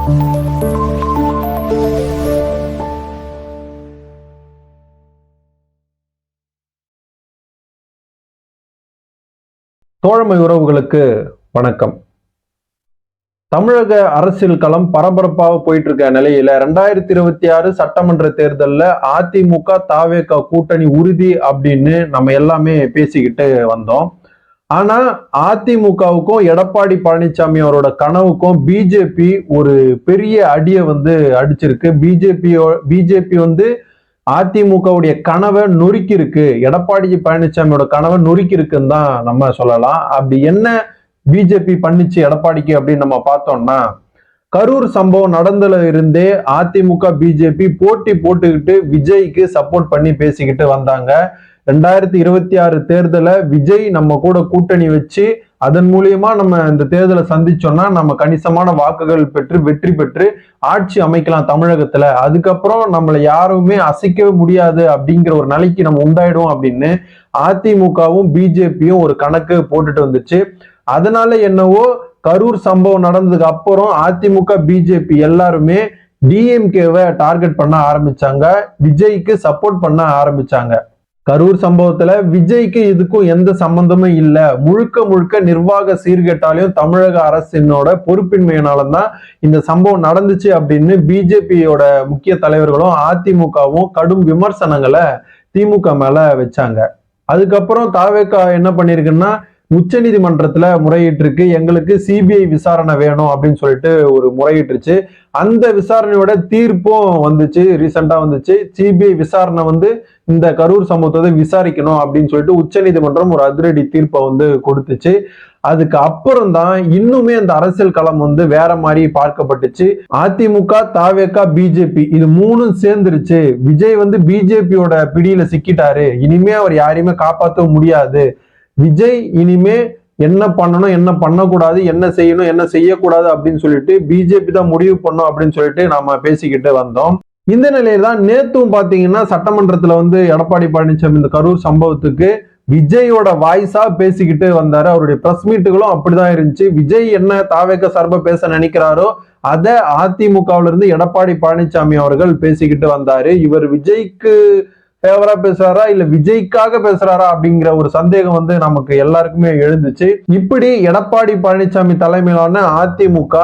தோழமை உறவுகளுக்கு வணக்கம். தமிழக அரசியல் களம் பரபரப்பாக போயிட்டு இருக்க நிலையில ரெண்டாயிரத்தி இருபத்தி ஆறு சட்டமன்ற தேர்தல்ல அதிமுக தாவேக கூட்டணி உறுதி அப்படின்னு நம்ம எல்லாமே பேசிக்கிட்டு வந்தோம். ஆனா அதிமுகவுக்கும் எடப்பாடி பழனிசாமி அவரோட கனவுக்கும் பிஜேபி ஒரு பெரிய அடியை வந்து அடிச்சிருக்கு. பிஜேபியோ பிஜேபி வந்து அதிமுகவுடைய கனவை நொறுக்கி இருக்கு எடப்பாடி பழனிசாமியோட கனவை நொறுக்கி இருக்குன்னு தான் நம்ம சொல்லலாம். அப்படி என்ன பிஜேபி பண்ணிச்சு எடப்பாடிக்கு அப்படின்னு நம்ம பார்த்தோம்னா கரூர் சம்பவம் நடந்ததுல இருந்தே அதிமுக பிஜேபி போட்டி போட்டுக்கிட்டு விஜய்க்கு சப்போர்ட் பண்ணி பேசிக்கிட்டு வந்தாங்க. ரெண்டாயிரத்தி இருபத்தி ஆறு தேர்தலை விஜய் நம்ம கூட கூட்டணி வச்சு அதன் மூலியமா நம்ம இந்த தேர்தலை சந்திச்சோம்னா நம்ம கணிசமான வாக்குகள் பெற்று வெற்றி பெற்று ஆட்சி அமைக்கலாம் தமிழகத்துல. அதுக்கப்புறம் நம்மளை யாருமே அசைக்கவே முடியாது அப்படிங்கிற ஒரு நிலைக்கு நம்ம உண்டாயிடும் அப்படின்னு அதிமுகவும் பிஜேபியும் ஒரு கணக்கு போட்டுட்டு வந்துச்சு. அதனால என்னவோ கரூர் சம்பவம் நடந்ததுக்கு அப்புறம் அதிமுக பிஜேபி எல்லாருமே டிஎம்கேவை டார்கெட் பண்ண ஆரம்பிச்சாங்க. விஜய்க்கு சப்போர்ட் பண்ண ஆரம்பிச்சாங்க. கரூர் சம்பவத்துல விஜய்க்கு இதுக்கும் எந்த சம்பந்தமும் இல்லை. முழுக்க முழுக்க நிர்வாக சீர்கேட்டாலையும் தமிழக அரசினோட பொறுப்பின்மையினாலும் தான் இந்த சம்பவம் நடந்துச்சு அப்படின்னு பிஜேபியோட முக்கிய தலைவர்களும் அதிமுகவும் கடும் விமர்சனங்களை திமுக மேல வச்சாங்க. அதுக்கப்புறம் தாவேக்கா என்ன பண்ணிருக்குன்னா உச்ச நீதிமன்றத்துல முறையிட்டிருக்கு. எங்களுக்கு சிபிஐ விசாரணை வேணும் அப்படின்னு சொல்லிட்டு ஒரு முறையிட்டுருச்சு. அந்த விசாரணையோட தீர்ப்பும் வந்துச்சு ரீசெண்டா வந்துச்சு. சிபிஐ விசாரணை வந்து இந்த கரூர் சம்பவத்தை விசாரிக்கணும் அப்படின்னு சொல்லிட்டு உச்ச நீதிமன்றம் ஒரு அதிரடி தீர்ப்பை வந்து கொடுத்துச்சு. அதுக்கு அப்புறம் தான் இன்னுமே அந்த அரசியல் களம் வந்து வேற மாதிரி பார்க்கப்பட்டுச்சு. அதிமுக தாவேக்கா பிஜேபி இது மூணும் சேர்ந்துருச்சு. விஜய் வந்து பிஜேபியோட பிடியில சிக்கிட்டாரு. இனிமே அவர் யாரையுமே காப்பாற்ற முடியாது. விஜய் இனிமே என்ன பண்ணணும் என்ன பண்ணக்கூடாது என்ன செய்யணும் என்ன செய்யக்கூடாது அப்படின்னு சொல்லிட்டு பிஜேபி தான் முடிவு பண்ணும் அப்படின்னு சொல்லிட்டு நாம பேசிக்கிட்டு வந்தோம். இந்த நிலையில தான் நேத்தும் பாத்தீங்கன்னா சட்டமன்றத்துல வந்து எடப்பாடி பழனிசாமி இந்த கரூர் சம்பவத்துக்கு விஜயோட வாய்ஸா பேசிக்கிட்டு வந்தாரு. அவருடைய பிரஸ் மீட்டுகளும் அப்படிதான் இருந்துச்சு. விஜய் என்ன தாவேக்க சார்பா பேச நினைக்கிறாரோ அதை அதிமுகவிலிருந்து எடப்பாடி பழனிசாமி அவர்கள் பேசிக்கிட்டு வந்தாரு. இவர் விஜய்க்கு ஃபேவரா பேசுறாரா இல்ல விஜய்க்காக பேசுறாரா அப்படிங்கிற ஒரு சந்தேகம் வந்து நமக்கு எல்லாருக்குமே எழுந்துச்சு. இப்படி எடப்பாடி பழனிசாமி தலைமையிலான அதிமுக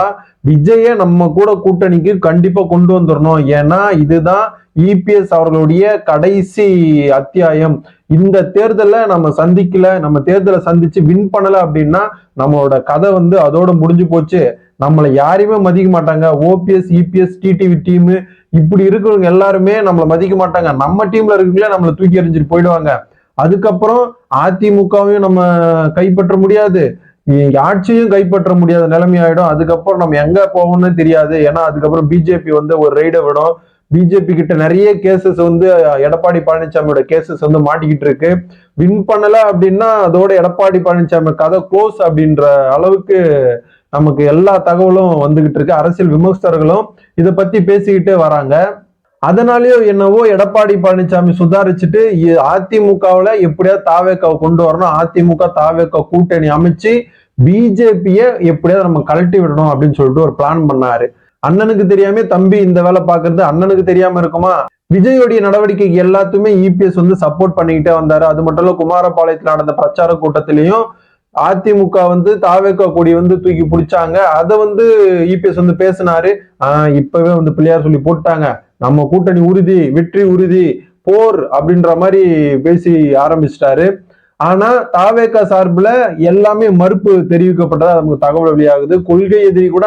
விஜய நம்ம கூட கூட்டணிக்கு கண்டிப்பா கொண்டு வந்துடணும் ஏன்னா இதுதான் இபிஎஸ் அவர்களுடைய கடைசி அத்தியாயம். இந்த தேர்தலை நம்ம சந்திக்கல நம்ம தேர்தலை சந்திச்சு வின் பண்ணல அப்படின்னா நம்மளோட கதை வந்து அதோட முடிஞ்சு போச்சு. நம்மளை யாரையுமே மதிக்க மாட்டாங்க. ஓபிஎஸ் இபிஎஸ் டிடிவி டீமு இப்படி இருக்கிறவங்க எல்லாருமே நம்மளை மதிக்க மாட்டாங்க. நம்ம டீம்ல இருக்கீங்களே நம்மளை தூக்கி எறிஞ்சிட்டு போயிடுவாங்க. அதுக்கப்புறம் அதிமுகவையும் நம்ம கைப்பற்ற முடியாது. ஆட்சியும் கைப்பற்ற முடியாத நிலைமை ஆயிடும். அதுக்கப்புறம் நம்ம எங்க போவோம்னு தெரியாது. ஏன்னா அதுக்கப்புறம் பிஜேபி வந்து ஒரு ரைடை விடும். பிஜேபி கிட்ட நிறைய கேசஸ் வந்து எடப்பாடி பழனிசாமியோட கேசஸ் வந்து மாட்டிக்கிட்டு இருக்கு. வின் பண்ணல அப்படின்னா அதோட எடப்பாடி பழனிசாமி கதை க்ளோஸ் அப்படின்ற அளவுக்கு நமக்கு எல்லா தகவலும் வந்துகிட்டு இருக்கு. அரசியல் விமர்சகர்களும் இதை பத்தி பேசிக்கிட்டே வராங்க. அதனாலயோ என்னவோ எடப்பாடி பழனிசாமி சுதாரிச்சுட்டு அதிமுகவுல எப்படியாவது தாவேக்காவை கொண்டு வரணும். அதிமுக தாவேக்கா கூட்டணி அமைச்சு பிஜேபியை எப்படியாவது நம்ம கழட்டி விடணும் அப்படின்னு சொல்லிட்டு ஒரு பிளான் பண்ணாரு. அண்ணனுக்கு தெரியாம தம்பி இந்த வேலை பாக்குறது அண்ணனுக்கு தெரியாம இருக்குமா? விஜயோடைய நடவடிக்கைக்கு எல்லாத்துமே இபிஎஸ் வந்து சப்போர்ட் பண்ணிக்கிட்டே வந்தாரு. அது மட்டும் இல்ல குமாரபாளையத்தில் நடந்த பிரச்சார கூட்டத்திலையும் அதிமுக வந்து தாவேக்கா கொடி வந்து தூக்கி பிடிச்சாங்க. அதை வந்து இபிஎஸ் வந்து பேசினாரு. ஆஹ் இப்பவே வந்து பிள்ளையார் சொல்லி போட்டாங்க நம்ம கூட்டணி உறுதி வெற்றி உறுதி போர் அப்படின்ற மாதிரி பேசி ஆரம்பிச்சிட்டாரு. ஆனா தாவேக்கா சார்பில் எல்லாமே மறுப்பு தெரிவிக்கப்பட்டதா நமக்கு தகவல் வெளியாகுது. கொள்கை எதிரி கூட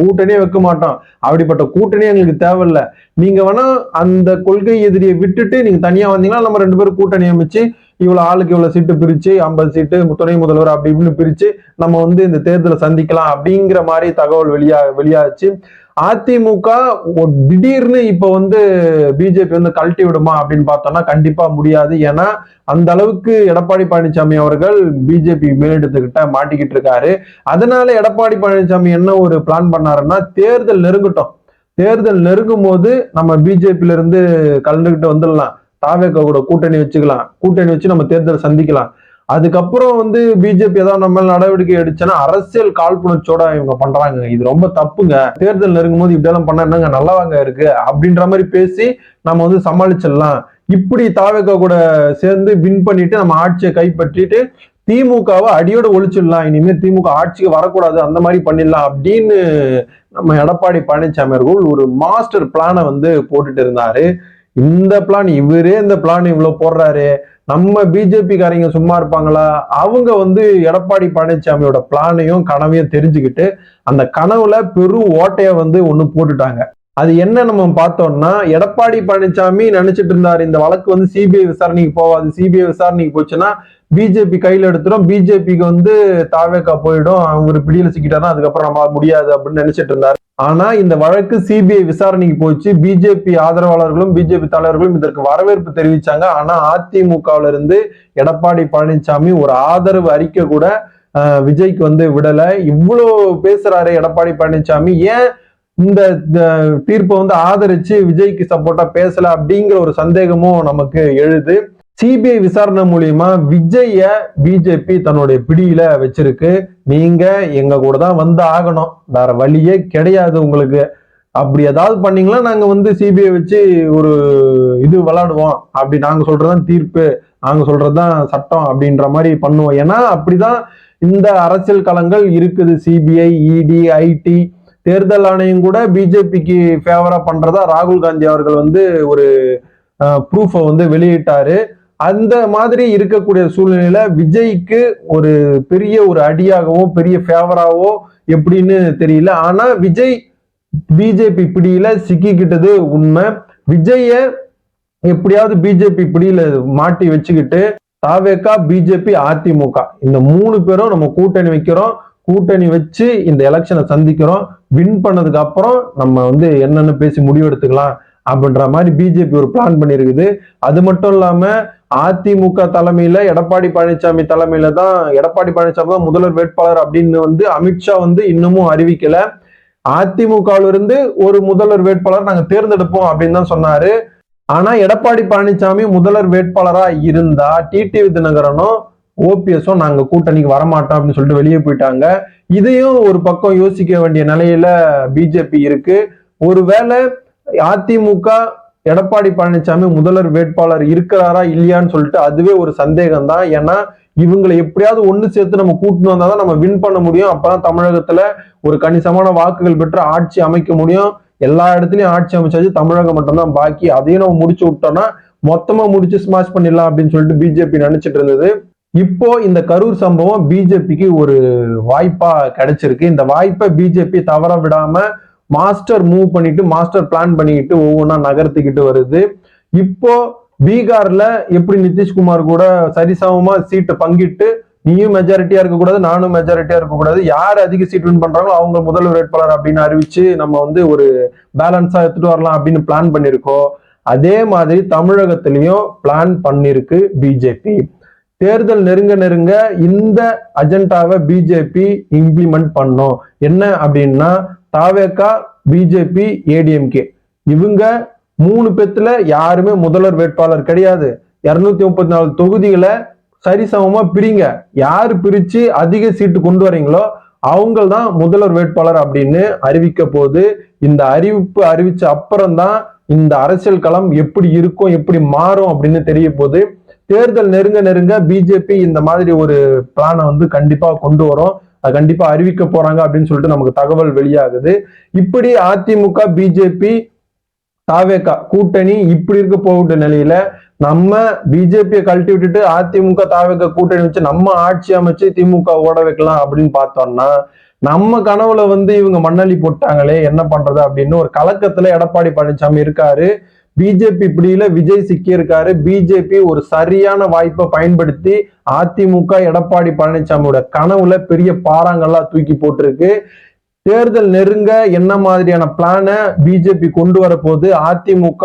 கூட்டணியே வைக்க மாட்டோம். அப்படிப்பட்ட கூட்டணியே எங்களுக்கு தேவையில்லை. நீங்க வேணா அந்த கொள்கை எதிரியை விட்டுட்டு நீங்க தனியா வந்தீங்கன்னா நம்ம ரெண்டு பேரும் கூட்டணி அமைச்சு இவ்வளவு ஆளுக்கு இவ்வளவு சீட்டு பிரிச்சு ஐம்பது சீட்டு துணை முதல்வர் அப்படி இப்படின்னு பிரிச்சு நம்ம வந்து இந்த தேர்தலை சந்திக்கலாம் அப்படிங்கிற மாதிரி தகவல் வெளியா வெளியாச்சு. அதிமுக திடீர்னு இப்ப வந்து பிஜேபி வந்து கழட்டி விடுமா அப்படின்னு பார்த்தோம்னா கண்டிப்பா முடியாது. ஏன்னா அந்த அளவுக்கு எடப்பாடி பழனிசாமி அவர்கள் பிஜேபி மேலிடத்துக்கிட்ட மாட்டிக்கிட்டு இருக்காரு. அதனால எடப்பாடி பழனிசாமி என்ன ஒரு பிளான் பண்ணாருன்னா தேர்தல் நெருங்கட்டும். தேர்தல் நெருங்கும் போது நம்ம பிஜேபியில இருந்து கலந்துகிட்டு வந்துடலாம். தாவேக்க கூட கூட்டணி வச்சுக்கலாம். கூட்டணி வச்சு நம்ம தேர்தல் சந்திக்கலாம். அதுக்கப்புறம் வந்து பிஜேபி ஏதாவது நம்ம நடவடிக்கை எடுச்சுன்னா அரசியல் காழ்ப்புணர்ச்சியோட இவங்க பண்றாங்க. இது ரொம்ப தப்புங்க. தேர்தல் நெருங்கும் போது இப்படியெல்லாம் பண்ணா என்னங்க நல்லவாங்க இருக்கு? அப்படின்ற மாதிரி பேசி நம்ம வந்து சமாளிச்சிடலாம். இப்படி தாவேக்கா கூட சேர்ந்து வின் பண்ணிட்டு நம்ம ஆட்சியை கைப்பற்றிட்டு திமுகவை அடியோட ஒழிச்சிடலாம். இனிமேல் திமுக ஆட்சிக்கு வரக்கூடாது அந்த மாதிரி பண்ணிடலாம் அப்படின்னு நம்ம எடப்பாடி பழனிசாமி அவர்கள் ஒரு மாஸ்டர் பிளானை வந்து போட்டுட்டு இருந்தாரு. இந்த பிளான் இவரே இந்த பிளான் இவ்வளோ போடுறாரு. நம்ம பிஜேபிக்காரங்க சும்மா இருப்பாங்களா? அவங்க வந்து எடப்பாடி பழனிசாமியோட பிளானையும் கனவையும் தெரிஞ்சுக்கிட்டு அந்த கனவுல பெரும் ஓட்டைய வந்து ஒன்று போட்டுட்டாங்க. அது என்ன நம்ம பார்த்தோம்னா எடப்பாடி பழனிசாமி நினைச்சிட்டு இருந்தாரு இந்த வழக்கு வந்து சிபிஐ விசாரணைக்கு போகாது சிபிஐ விசாரணைக்கு போச்சுன்னா பிஜேபி கையில் எடுத்துரும் பிஜேபிக்கு வந்து தாவேக்கா போயிடும் அவங்க பிடியில் சிக்கிட்டாருன்னா அதுக்கப்புறம் நம்ம முடியாது அப்படின்னு நினைச்சிட்டு இருந்தாரு. ஆனா இந்த வழக்கு சிபிஐ விசாரணைக்கு போச்சு. பிஜேபி ஆதரவாளர்களும் பிஜேபி தலைவர்களும் இதற்கு வரவேற்பு தெரிவிச்சாங்க. ஆனா அதிமுகவில இருந்து எடப்பாடி பழனிசாமி ஒரு ஆதரவு அறிக்கை கூட விஜய்க்கு வந்து விடல. இவ்வளோ பேசுறாரு எடப்பாடி பழனிசாமி ஏன் இந்த தீர்ப்பை வந்து ஆதரிச்சு விஜய்க்கு சப்போர்ட்டா பேசல அப்படிங்கிற ஒரு சந்தேகமும் நமக்கு எழுது. சிபிஐ விசாரணை மூலியமா விஜய பிஜேபி தன்னுடைய பிடியில வச்சிருக்கு. நீங்க எங்க கூட தான் வந்து ஆகணும். வேற வழியே கிடையாது உங்களுக்கு. அப்படி ஏதாவது பண்ணீங்களா நாங்க வந்து சிபிஐ வச்சு ஒரு இது விளாடுவோம். அப்படி நாங்க சொல்றதுதான் தீர்ப்பு. நாங்க சொல்றதுதான் சட்டம் அப்படின்ற மாதிரி பண்ணுவோம். ஏன்னா அப்படிதான் இந்த அரசியல் களங்கள் இருக்குது. சிபிஐ இடி ஐடி தேர்தல் ஆணையம் கூட பிஜேபிக்கு ஃபேவரா பண்றதா ராகுல் காந்தி அவர்கள் வந்து ஒரு ப்ரூஃபை வந்து வெளியிட்டாரு. அந்த மாதிரி இருக்கக்கூடிய சூழ்நிலையில விஜய்க்கு ஒரு பெரிய ஒரு அடியாகவோ பெரிய ஃபேவராகவோ எப்படின்னு தெரியல. ஆனா விஜய் பிஜேபி பிடியில சிக்கிக்கிட்டது உண்மை. விஜய எப்படியாவது பிஜேபி பிடியில மாட்டி வச்சுக்கிட்டு தாவேக்கா பிஜேபி அதிமுக இந்த மூணு பேரும் நம்ம கூட்டணி வைக்கிறோம். கூட்டணி வச்சு இந்த எலெக்ஷனை சந்திக்கிறோம். வின் பண்ணதுக்கு அப்புறம் நம்ம வந்து என்னென்னு பேசி முடிவெடுத்துக்கலாம் அப்படின்ற மாதிரி பிஜேபி ஒரு பிளான் பண்ணியிருக்குது அது மட்டும் இல்லாமல் அதிமுக தலைமையில எடப்பாடி பழனிசாமி தலைமையில தான் எடப்பாடி பழனிசாமி தான் முதல்வர் வேட்பாளர் அப்படின்னு வந்து அமித்ஷா வந்து இன்னமும் அறிவிக்கல. அதிமுகவிலிருந்து ஒரு முதல்வர் வேட்பாளர் நாங்க தேர்ந்தெடுப்போம் அப்படின்னு தான் சொன்னாரு. ஆனா எடப்பாடி பழனிசாமி முதல்வர் வேட்பாளரா இருந்தா டிடிவி தினகரனும் ஓபிஎஸும் நாங்க கூட்டணிக்கு வரமாட்டோம் அப்படின்னு சொல்லிட்டு வெளியே போயிட்டாங்க. இதையும் ஒரு பக்கம் யோசிக்க வேண்டிய நிலையில பிஜேபி இருக்கு. ஒருவேளை அதிமுக எடப்பாடி பழனிசாமி முதல்வர் வேட்பாளர் இருக்கிறாரா இல்லையான்னு சொல்லிட்டு அதுவே ஒரு சந்தேகம் தான் ஏன்னா இவங்களை எப்படியாவது ஒன்று சேர்த்து நம்ம கூட்டின்னு வந்தால் தான் நம்ம வின் பண்ண முடியும். அப்பதான் தமிழகத்துல ஒரு கணிசமான வாக்குகள் பெற்று ஆட்சி அமைக்க முடியும். எல்லா இடத்துலையும் ஆட்சி அமைச்சாச்சு தமிழகம் மட்டும்தான் பாக்கி. அதையும் நம்ம முடிச்சு விட்டோம்னா மொத்தமா முடிச்சு ஸ்மாஷ் பண்ணிடலாம் அப்படின்னு சொல்லிட்டு பிஜேபி நினைச்சிட்டு இருந்தது. இப்போ இந்த கரூர் சம்பவம் பிஜேபிக்கு ஒரு வாய்ப்பா கிடைச்சிருக்கு. இந்த வாய்ப்பை பிஜேபி தவற விடாம மாஸ்டர் மூவ் பண்ணிட்டு மாஸ்டர் பிளான் பண்ணிக்கிட்டு ஒவ்வொன்றா நகர்த்திக்கிட்டு வருது. இப்போ பீகார்ல எப்படி நிதிஷ்குமார் கூட சரிசமமா சீட்டை பங்கிட்டு நீயும் மெஜாரிட்டியா இருக்கக்கூடாது நானும் மெஜாரிட்டியா இருக்கக்கூடாது யார் அதிக சீட் வின் பண்றாங்களோ அவங்க முதல்வர் வேட்பாளர் அப்படின்னு அறிவிச்சு நம்ம வந்து ஒரு பேலன்ஸா எடுத்துட்டு வரலாம் அப்படின்னு பிளான் பண்ணிருக்கோம் அதே மாதிரி தமிழகத்திலையும் பிளான் பண்ணிருக்கு பிஜேபி தேர்தல் நெருங்க நெருங்க இந்த அஜெண்டாவை பிஜேபி இம்ப்ளிமெண்ட் பண்ணும். என்ன அப்படின்னா தாவேக்கா பிஜேபி ஏடிஎம்கே. இவங்க மூணு பேத்துல யாருமே முதல்வர் வேட்பாளர் கிடையாது. இருநூத்தி முப்பத்தி நாலு தொகுதிகளை சரிசமமா பிரிங்க. யார் பிரிச்சு அதிக சீட்டு கொண்டு வரீங்களோ அவங்க தான் முதல்வர் வேட்பாளர் அப்படின்னு அறிவிக்க போது இந்த அறிவிப்பு அறிவிச்ச அப்புறம் தான் இந்த அரசியல் களம் எப்படி இருக்கும் எப்படி மாறும் அப்படின்னு தெரிய போது தேர்தல் நெருங்க நெருங்க பிஜேபி இந்த மாதிரி ஒரு பிளானை வந்து கண்டிப்பா கொண்டு வரும். கண்டிப்பா அறிவிக்க போறாங்க அப்படின்னு சொல்லிட்டு நமக்கு தகவல் வெளியாகுது. இப்படி அதிமுக பிஜேபி தாவேக்கா கூட்டணி இப்படி இருக்க போகிட்ட நிலையில நம்ம பிஜேபியை கழட்டி விட்டுட்டு அதிமுக தாவேக்கா கூட்டணி வச்சு நம்ம ஆட்சி அமைச்சு திமுக ஓட வைக்கலாம் அப்படின்னு பார்த்தோம்னா நம்ம கனவுல வந்து இவங்க மண்ணள்ளி போட்டாங்களே என்ன பண்றது அப்படின்னு ஒரு கலக்கத்துல எடப்பாடி பழனிசாமி இருக்காரு. பிஜேபி பிடியில விஜய் சிக்கியிருக்காரு. பிஜேபி ஒரு சரியான வாய்ப்பை பயன்படுத்தி அதிமுக எடப்பாடி பழனிசாமியோட கனவுல பெரிய பாறாங்கல்லாம் தூக்கி போட்டிருக்கு. தேர்தல் நெருங்க என்ன மாதிரியான பிளானை பிஜேபி கொண்டு வர அதிமுக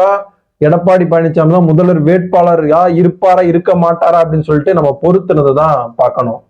எடப்பாடி பழனிசாமி தான் முதல்வர் வேட்பாளர் இருப்பாரா இருக்க மாட்டாரா அப்படின்னு சொல்லிட்டு நம்ம பொறுத்துனதை தான் பார்க்கணும்.